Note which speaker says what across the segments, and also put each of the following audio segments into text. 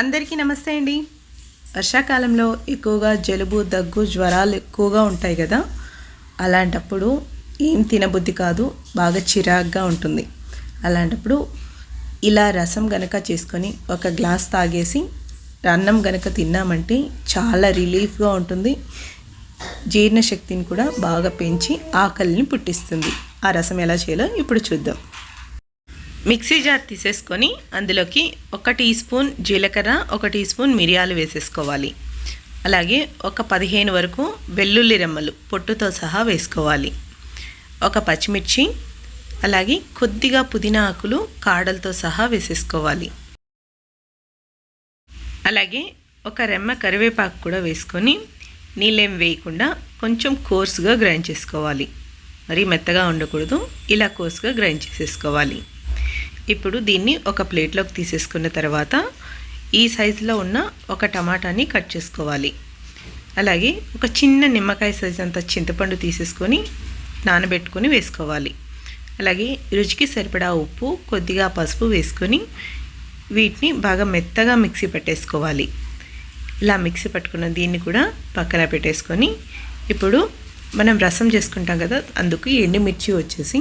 Speaker 1: అందరికీ నమస్తే అండి. వర్షాకాలంలో ఎక్కువగా జలుబు దగ్గు జ్వరాలు ఎక్కువగా ఉంటాయి కదా. అలాంటప్పుడు ఏం తినబుద్ధి కాదు బాగా చిరాగ్గా ఉంటుంది. అలాంటప్పుడు ఇలా రసం గనక చేసుకొని ఒక గ్లాస్ తాగేసి అన్నం గనక తిన్నామంటే చాలా రిలీఫ్గా ఉంటుంది. జీర్ణశక్తిని కూడా బాగా పెంచి ఆకలిని పుట్టిస్తుంది. ఆ రసం ఎలా చేయాలో ఇప్పుడు చూద్దాం. మిక్సీ జార్ తీసేసుకొని అందులోకి ఒక టీ స్పూన్ జీలకర్ర ఒక టీ స్పూన్ మిరియాలు వేసేసుకోవాలి. అలాగే ఒక పదిహేను వరకు వెల్లుల్లి రెమ్మలు పొట్టుతో సహా వేసుకోవాలి. ఒక పచ్చిమిర్చి అలాగే కొద్దిగా పుదీనా ఆకులు కాడలతో సహా వేసేసుకోవాలి. అలాగే ఒక రెమ్మ కరివేపాకు కూడా వేసుకొని నీళ్ళేం వేయకుండా కొంచెం కోర్సుగా గ్రైండ్ చేసుకోవాలి. మరీ మెత్తగా ఉండకూడదు ఇలా కోర్సుగా గ్రైండ్ చేసేసుకోవాలి. ఇప్పుడు దీన్ని ఒక ప్లేట్లోకి తీసేసుకున్న తర్వాత ఈ సైజులో ఉన్న ఒక టమాటాని కట్ చేసుకోవాలి. అలాగే ఒక చిన్న నిమ్మకాయ సైజ్ అంత చింతపండు తీసేసుకొని నానబెట్టుకొని వేసుకోవాలి. అలాగే రుచికి సరిపడా ఉప్పు కొద్దిగా పసుపు వేసుకొని వీటిని బాగా మెత్తగా మిక్సీ పెట్టేసుకోవాలి. ఇలా మిక్సీ పట్టుకున్న దీన్ని కూడా పక్కన పెట్టేసుకొని ఇప్పుడు మనం రసం చేసుకుంటాం కదా అందుకు ఎండుమిర్చి వచ్చేసి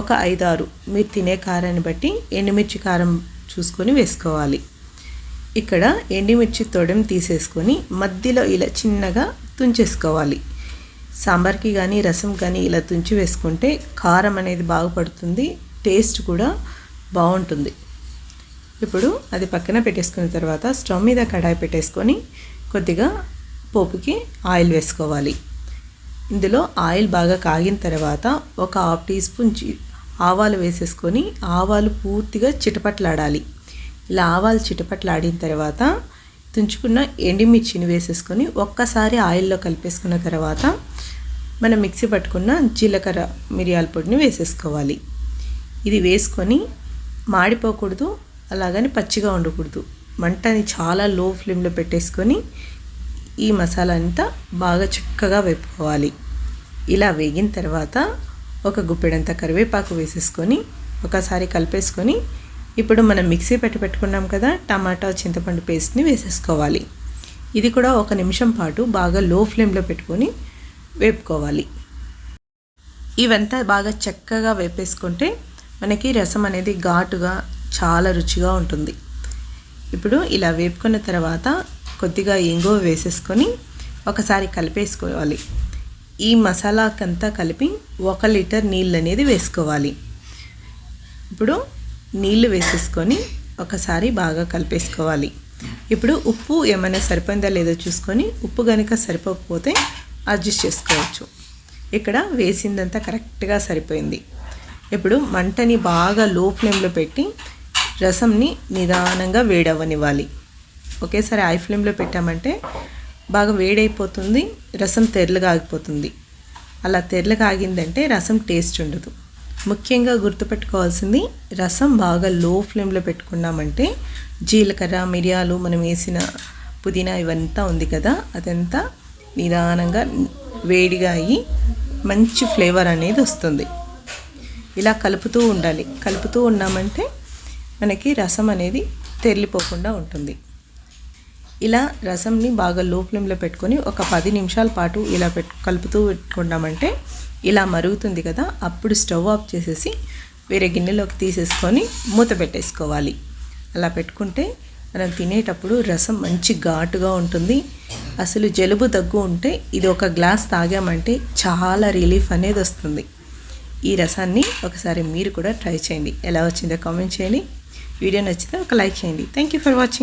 Speaker 1: ఒక ఐదారు. మీరు తినే కారాన్ని బట్టి ఎండుమిర్చి కారం చూసుకొని వేసుకోవాలి. ఇక్కడ ఎండుమిర్చి తొడెం తీసేసుకొని మధ్యలో ఇలా చిన్నగా తుంచేసుకోవాలి. సాంబార్కి కానీ రసం కానీ ఇలా తుంచి వేసుకుంటే కారం అనేది బాగుపడుతుంది టేస్ట్ కూడా బాగుంటుంది. ఇప్పుడు అది పక్కన పెట్టేసుకున్న తర్వాత స్టవ్ మీద కడాయి పెట్టేసుకొని కొద్దిగా పోపుకి ఆయిల్ వేసుకోవాలి. ఇందులో ఆయిల్ బాగా కాగిన తర్వాత ఒక హాఫ్ టీ స్పూన్ ఆవాలు వేసేసుకొని ఆవాలు పూర్తిగా చిటపట్లాడాలి. ఇలా ఆవాలు చిటపట్లాడిన తర్వాత తుంచుకున్న ఎండిమిర్చిని వేసేసుకొని ఒక్కసారి ఆయిల్లో కలిపేసుకున్న తర్వాత మనం మిక్సీ పట్టుకున్న జీలకర్ర మిరియాల పొడిని వేసేసుకోవాలి. ఇది వేసుకొని మాడిపోకూడదు అలాగని పచ్చిగా ఉండకూడదు. మంటని చాలా లో ఫ్లేమ్లో పెట్టేసుకొని ఈ మసాలా అంతా బాగా చక్కగా వేపుకోవాలి. ఇలా వేగిన తర్వాత ఒక గుప్పెడంత కరివేపాకు వేసేసుకొని ఒకసారి కలిపేసుకొని ఇప్పుడు మనం మిక్సీ పెట్టి పెట్టుకున్నాం కదా టమాటా చింతపండు పేస్ట్ని వేసేసుకోవాలి. ఇది కూడా ఒక నిమిషం పాటు బాగా లో ఫ్లేమ్లో పెట్టుకొని వేపుకోవాలి. ఇవంతా బాగా చక్కగా వేపేసుకుంటే మనకి రసం అనేది ఘాటుగా చాలా రుచిగా ఉంటుంది. ఇప్పుడు ఇలా వేపుకున్న తర్వాత కొద్దిగా ఇంగువ వేసేసుకొని ఒకసారి కలిపేసుకోవాలి. ఈ మసాలాకంతా కలిపి ఒక లీటర్ నీళ్ళు అనేది వేసుకోవాలి. ఇప్పుడు నీళ్ళు వేసేసుకొని ఒకసారి బాగా కలిపేసుకోవాలి. ఇప్పుడు ఉప్పు ఏమైనా సరిపోయిందా లేదో చూసుకొని ఉప్పు కనుక సరిపోకపోతే అడ్జస్ట్ చేసుకోవచ్చు. ఇక్కడ వేసిందంతా కరెక్ట్గా సరిపోయింది. ఇప్పుడు మంటని బాగా లో ఫ్లేమ్లో పెట్టి రసంని నిదానంగా వేడవనివ్వాలి ఒకేసారి హై ఫ్లేమ్లో పెట్టామంటే బాగా వేడైపోతుంది రసం తెరలుగా ఆగిపోతుంది. అలా తెరలుగా ఆగిందంటే రసం టేస్ట్ ఉండదు. ముఖ్యంగా గుర్తుపెట్టుకోవాల్సింది రసం బాగా లో ఫ్లేమ్లో పెట్టుకున్నామంటే జీలకర్ర మిరియాలు మనం వేసిన పుదీనా ఇవంతా ఉంది కదా అదంతా నిదానంగా వేడిగా అయ్యి మంచి ఫ్లేవర్ అనేది వస్తుంది. ఇలా కలుపుతూ ఉండాలి. కలుపుతూ ఉన్నామంటే మనకి రసం అనేది తెరిలిపోకుండా ఉంటుంది. ఇలా రసంని బాగా లో ఫ్లేమ్లో పెట్టుకొని ఒక పది నిమిషాల పాటు ఇలా పెట్టు కలుపుతూ పెట్టుకున్నామంటే ఇలా మరుగుతుంది కదా అప్పుడు స్టవ్ ఆఫ్ చేసేసి వేరే గిన్నెలోకి తీసేసుకొని మూత పెట్టేసుకోవాలి. అలా పెట్టుకుంటే మనం తినేటప్పుడు రసం మంచి ఘాటుగా ఉంటుంది. అసలు జలుబు దగ్గు ఉంటే ఇది ఒక గ్లాస్ తాగామంటే చాలా రిలీఫ్ అనేది వస్తుంది. ఈ రసాన్ని ఒకసారి మీరు కూడా ట్రై చేయండి. ఎలా వచ్చిందో కామెంట్ చేయండి. వీడియో నచ్చితే ఒక లైక్ చేయండి. Thank you for watching